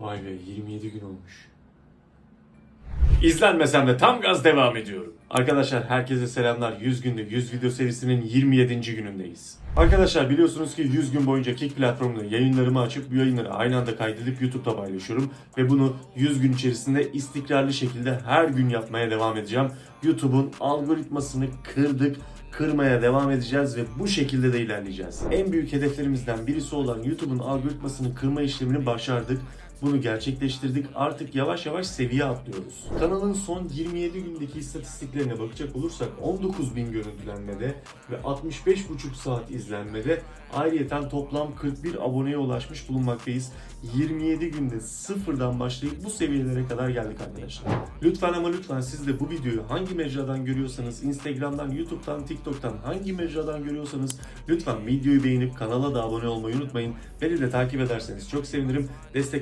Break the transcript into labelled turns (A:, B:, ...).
A: Vay be 27 gün olmuş. İzlenmesem de tam gaz devam ediyorum. Arkadaşlar herkese selamlar. 100 günde 100 video serisinin 27. günündeyiz. Arkadaşlar biliyorsunuz ki 100 gün boyunca Kick platformunda yayınlarımı açıp bu yayınları aynı anda kaydedip YouTube'da paylaşıyorum. Ve bunu 100 gün içerisinde istikrarlı şekilde her gün yapmaya devam edeceğim. YouTube'un algoritmasını kırdık kırmaya devam edeceğiz ve bu şekilde de ilerleyeceğiz. En büyük hedeflerimizden birisi olan YouTube'un algoritmasını kırma işlemini başardık. Bunu gerçekleştirdik. Artık yavaş yavaş seviye atlıyoruz. Kanalın son 27 gündeki istatistiklerine bakacak olursak 19 bin görüntülenmede ve 65,5 saat izlenmede ayrıyeten toplam 41 aboneye ulaşmış bulunmaktayız. 27 günde sıfırdan başlayıp bu seviyelere kadar geldik arkadaşlar. Lütfen ama lütfen siz de bu videoyu hangi mecradan görüyorsanız Instagram'dan, YouTube'dan, TikTok'tan hangi mecradan görüyorsanız lütfen videoyu beğenip kanala da abone olmayı unutmayın. Beni de takip ederseniz çok sevinirim. Desteklerinizi